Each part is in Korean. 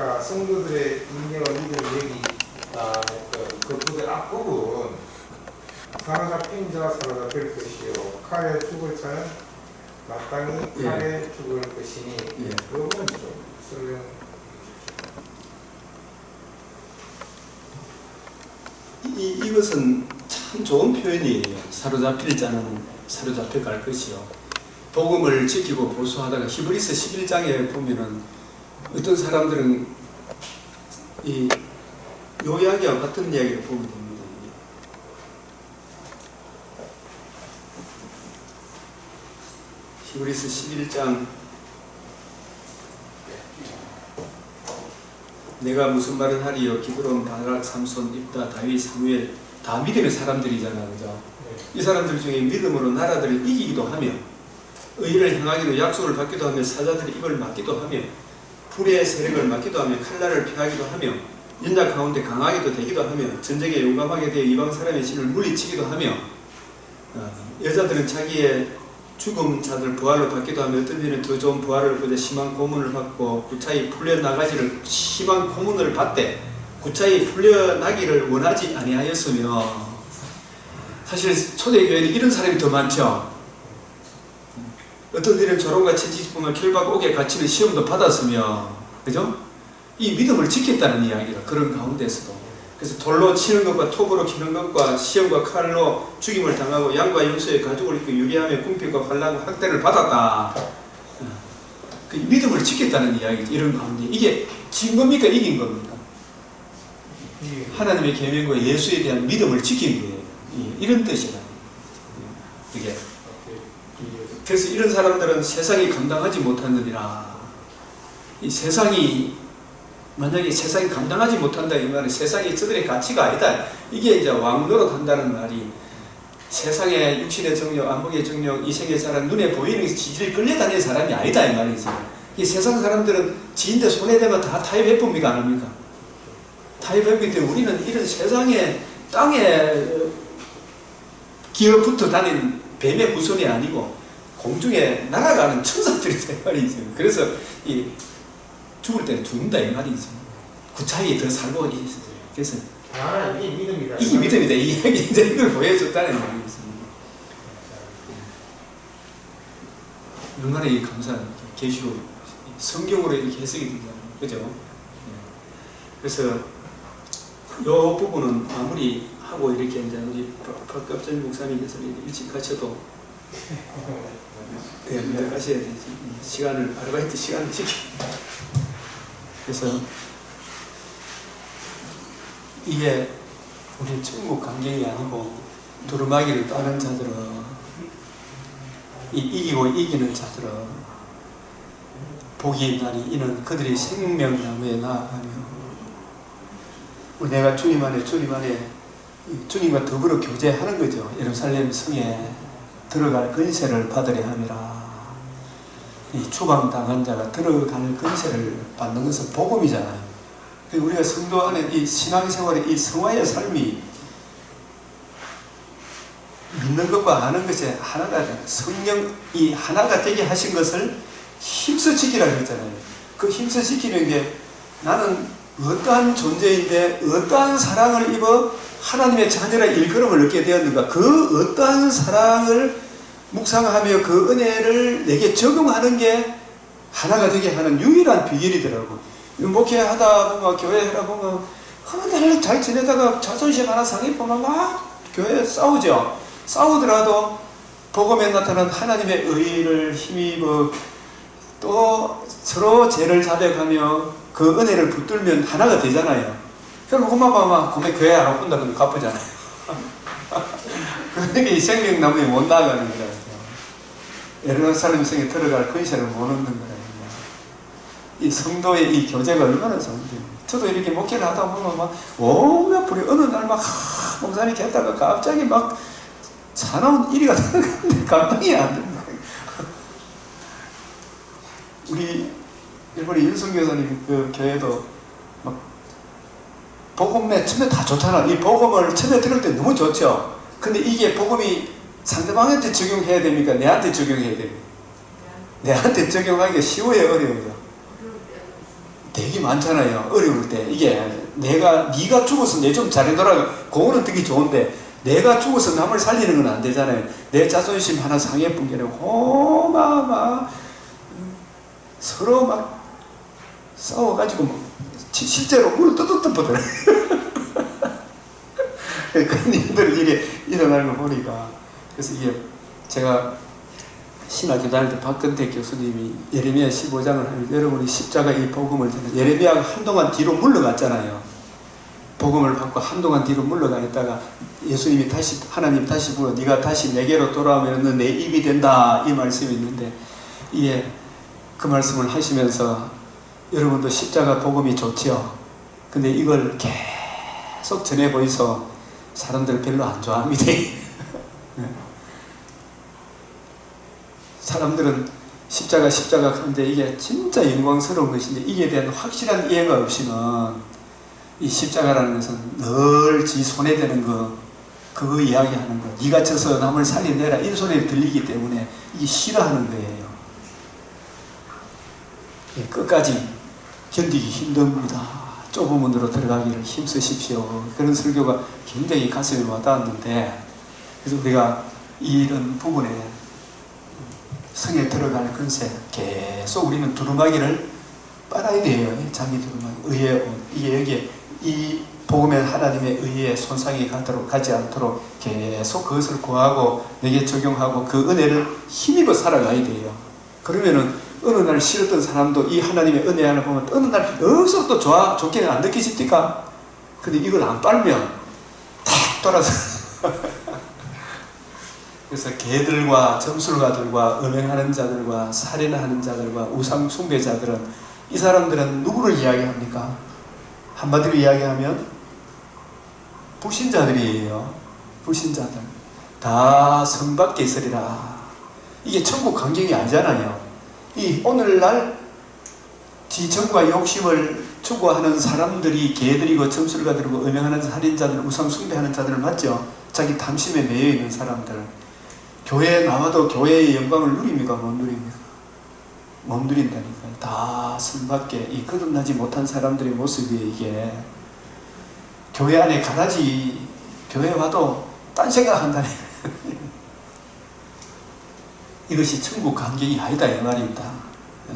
그러니까 성도들의 인내와 믿음 얘기 아, 그, 그 부분 앞부분 사로잡힌 자 사로잡힐 것이요 칼에 죽을 자는 마땅히 예. 칼에 죽을 것이니 예. 그 부분 좀 설명 이, 이것은 참 좋은 표현이에요. 사로잡힐 자는 사로잡혀 갈 것이요. 복음을 지키고 보수하다가 히브리스 11장에 보면은 어떤 사람들은 이 요약이와 같은 이야기를 보게 됩니다. 히브리스 11장. 내가 무슨 말을 하리요? 기드론 바락 삼손 입다 다윗 사무엘 다 믿음의 사람들이잖아 그죠? 이 사람들 중에 믿음으로 나라들을 이기기도 하며 의를 행하기도 약속을 받기도 하며 사자들의 입을 막기도 하며 불의 세력을 막기도 하며 칼날을 피하기도 하며 연약 가운데 강하게도 되기도 하며 전쟁에 용감하게 되어 이방 사람의 신을 물리치기도 하며 어, 여자들은 자기의 죽음 자들 부활을 받기도 하며 어떤 이는 더 좋은 부활을 보자 심한 고문을 받고 구차히 풀려나가지를 심한 고문을 받되 구차히 풀려나기를 원하지 아니하였으며 사실 초대교회는 이런 사람이 더 많죠. 어떤 일은 조롱과 채찍뿐만 결박 옥에 갇히는 시험도 받았으며 그죠? 이 믿음을 지켰다는 이야기라 그런 가운데서도 그래서 돌로 치는 것과 톱으로 치는 것과 시험과 칼로 죽임을 당하고 양과 염소의 가죽을 입고 유리하며 궁핍과 환란과 학대를 받았다. 그 믿음을 지켰다는 이야기죠. 이런 가운데 이게 진 겁니까 이긴 겁니까? 하나님의 계명과 예수에 대한 믿음을 지킨 거예요. 예, 이런 뜻이라. 이게 그래서 이런 사람들은 세상이 감당하지 못하느니라. 이 세상이 만약에 세상이 감당하지 못한다 이 말은 세상이 저들의 가치가 아니다. 이게 이제 왕노릇 한다는 말이 세상의 육신의 정력, 안목의 정력, 이생의 사람, 눈에 보이는 지지를 끌려다니는 사람이 아니다 이 말이죠. 이 세상 사람들은 지인들 손해되면 다 타협해 봅니까 안 합니까? 타협했기 때문에 우리는 이런 세상의 땅에 기어 붙어 다니는 뱀의 후손이 아니고 공중에 날아가는 천사들이다 이 말이죠. 그래서 이 죽을 때는 죽는다 이 말이죠. 그 차이에 더 살고 있어요. 그래서 아 이게 믿음이다 이게 믿음이다. 이 이야기 이제 이걸 보여줬다는 말이죠. 얼마나 이 감사한 계시로 성경으로 이렇게 해석이 되잖아요. 그죠? 예. 그래서 요 부분은 아무리 하고 이렇게 이제 우리 박갑전 목사님께서 일찍 가셔도 예, 먼저 가셔야 되지. 시간을 아르바이트 시간을 지키. 그래서 이게 우리 천국 관계이 아니고 두루마기를 따는 자들은 이 이기고 이기는 자들은 복이 있나니 이는 그들이 생명나무에 나아가며 내가 주님 안에 주님 안에 이 주님과 더불어 교제하는 거죠 예루살렘 성에 들어갈 근세를 받으려 함이라 이 추방당한 자가 들어갈 근세를 받는 것은 복음이잖아요 그러니까 우리가 성도 안에 이 신앙생활의 이 성화의 삶이 믿는 것과 아는 것이 하나가 돼. 성령이 하나가 되게 하신 것을 힘써 지키라고 했잖아요. 그 힘써 지키는 게 나는 어떠한 존재인데 어떠한 사랑을 입어 하나님의 자녀라 일컬음을 얻게 되었는가 그 어떠한 사랑을 묵상하며 그 은혜를 내게 적용하는 게 하나가 되게 하는 유일한 비결이더라고. 목회하다 보면 교회 하다 보면 하나님 잘 지내다가 자존심 하나 상해보면 막 교회 싸우죠. 싸우더라도 복음에 나타난 하나님의 의를 힘입어 또 서로 죄를 자백하며 그 은혜를 붙들면 하나가 되잖아요. 그럼 엄마가 고매 교회 안 온다 그러면 갚으잖아요. 그러니까 이 생명나무에 못 나가는 거예요. 예루살렘 성에 들어갈 근세를 못 얻는 거예요. 이 성도의 이 교제가 얼마나 좋은데. 저도 이렇게 목회를 하다 보면 막 온갖 불이 어느 날 막 목사님 했다가 갑자기 막 사나운 일이 같은데 감당이 안 된다. 우리 일본의 윤성 교사님 그 교회도 막 복음에 처음에 다 좋잖아. 이 복음을 처음에 들을 때 너무 좋죠. 근데 이게 복음이 상대방한테 적용해야 됩니까? 내한테 적용해야 됩니까? 내한테 적용하기가 쉬워요, 어려워요? 되게 많잖아요. 어려울 때 이게 내가 네가 죽어서 내 좀 잘해더라. 그거는 되게 좋은데 내가 죽어서 남을 살리는 건 안 되잖아요. 내 자존심 하나 상해 붕괴는 호마막 서로 막 싸워가지고 막 시- 실제로 물을 뜨뜻뜨 보더라. 그런 일들이 이게 일어나는 거 보니까 그래서 이게 제가 신학교 다닐 때 박근태 교수님이 예레미야 15장을 하면 여러분이 십자가 이 복음을 듣는 예레미야가 한동안 뒤로 물러갔잖아요. 복음을 받고 한동안 뒤로 물러가 있다가 예수님이 다시 하나님 다시 불러 네가 다시 내게로 돌아오면 너내 입이 된다 이 말씀이 있는데 이게 그 말씀을 하시면서 여러분도 십자가 복음이 좋지요. 근데 이걸 계속 전해 보이서 사람들 별로 안 좋아합니다. 사람들은 십자가 십자가 하는데 이게 진짜 영광스러운 것인데 이에 대한 확실한 이해가 없이는 이 십자가라는 것은 늘 지 손에 되는 거 그거 이야기하는 거 네가 져서 남을 살려내라 이 소리를 들리기 때문에 이게 싫어하는 거예요 예, 끝까지 견디기 힘듭니다 좁은 문으로 들어가기를 힘쓰십시오 그런 설교가 굉장히 가슴에 와닿았는데 그래서 우리가 이런 부분에 성에 들어갈 건세 계속 우리는 두루마기를 빨아야 돼요. 자기 두루마기 옷. 이게 여기에 이 복음의 하나님의 의에 손상이 가도록 가지 않도록 계속 그것을 구하고 내게 적용하고 그 은혜를 힘입어 살아가야 돼요. 그러면은 어느 날 싫었던 사람도 이 하나님의 은혜 안을 보면 어느 날 여기서 또 좋아 좋게는 안 느끼십니까? 근데 이걸 안 빨면 탁 돌아서 그래서 개들과 점술가들과 음행하는 자들과 살인하는 자들과 우상 숭배자들은 이 사람들은 누구를 이야기합니까? 한마디로 이야기하면 불신자들이에요. 불신자들. 다 성 밖에 있으리라. 이게 천국 광경이 아니잖아요. 이 오늘날 지정과 욕심을 추구하는 사람들이 개들이고 점술가들이고 음행하는 살인자들, 우상 숭배하는 자들 맞죠? 자기 탐심에 매여 있는 사람들. 교회에 나와도 교회의 영광을 누립니까? 못 누립니까? 못 누린다니까요. 다 선밖에 이 거듭나지 못한 사람들의 모습이 이게 교회 안에 가라지 교회 와도 딴 생각한다니 이것이 천국 간격이 아니다 이 말입니다. 예.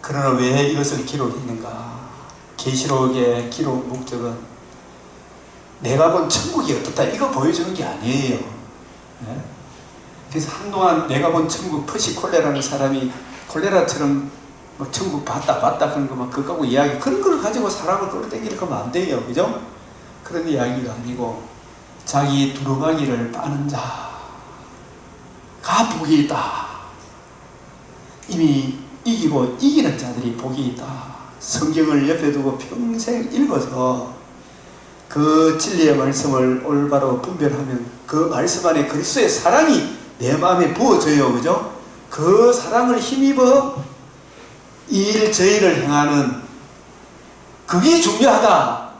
그러나 왜 이것을 기록했는가? 계시록의 기록 목적은 내가 본 천국이 어떻다 이거 보여주는 게 아니에요. 예? 그래서 한동안 내가 본 천국 퍼시 콜레라는 사람이 콜레라처럼 뭐 천국 봤다 봤다 그런 거막 그거 갖고 이야기 그런 걸 가지고 사람을 끌어당기는 거면 안 돼요. 그죠? 그런 이야기가 아니고 자기 두루마기를 빠는 자 가 복이 있다. 이미 이기고 이기는 자들이 복이 있다. 성경을 옆에 두고 평생 읽어서 그 진리의 말씀을 올바로 분별하면 그 말씀 안에 그리스도의 사랑이 내 마음에 부어져요. 그죠? 그 사랑을 힘입어 이일 저일을 행하는 그게 중요하다.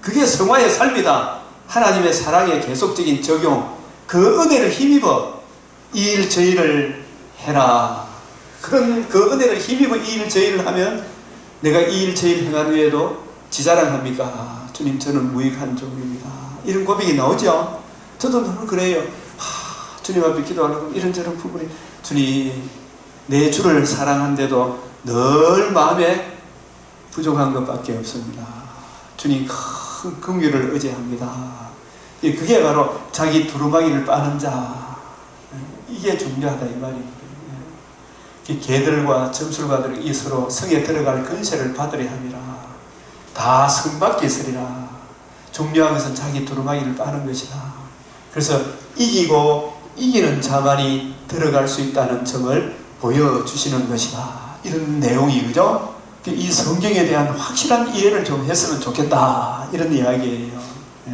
그게 성화의 삶이다. 하나님의 사랑의 계속적인 적용, 그 은혜를 힘입어 이 일 저일을 해라. 그런 그 은혜를 힘입어 이 일 저일을 하면 내가 이 일 저일 행한 후에도 지자랑합니까? 아, 주님 저는 무익한 종입니다. 이런 고백이 나오죠. 저도 늘 그래요. 하, 주님 앞에 기도하려고 이런저런 부분이 주님 내 주를 사랑한데도 늘 마음에 부족한 것밖에 없습니다. 주님 큰 긍휼을 의지합니다. 예, 그게 바로 자기 두루마기를 빠는 자. 이게 중요하다 이 말입니다. 예. 개들과 점술가들이 스스로 성에 들어갈 근세를 받으려 함이라. 다 성밖에 있으리라. 중요한 것은 자기 두루마기를 빠는 것이다. 그래서 이기고 이기는 자만이 들어갈 수 있다는 점을 보여주시는 것이다. 이런 내용이 그죠? 이 성경에 대한 확실한 이해를 좀 했으면 좋겠다. 이런 이야기예요. 예.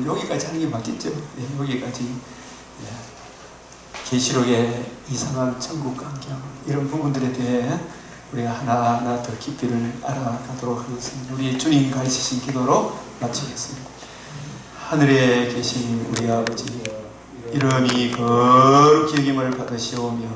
오늘 여기까지 하는 게 맞겠죠? 예, 여기까지. 예. 계시록의 이상한 천국 광경 이런 부분들에 대해 우리가 하나하나 더 깊이를 알아가도록 하겠습니다. 우리 주님 가르치신 기도로 마치겠습니다. 하늘에 계신 우리 아버지 이름이 거룩히 여김을 받으시오며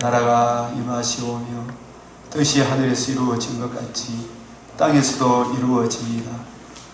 나라가 임하시오며 뜻이 하늘에서 이루어진 것 같이 땅에서도 이루어지이다.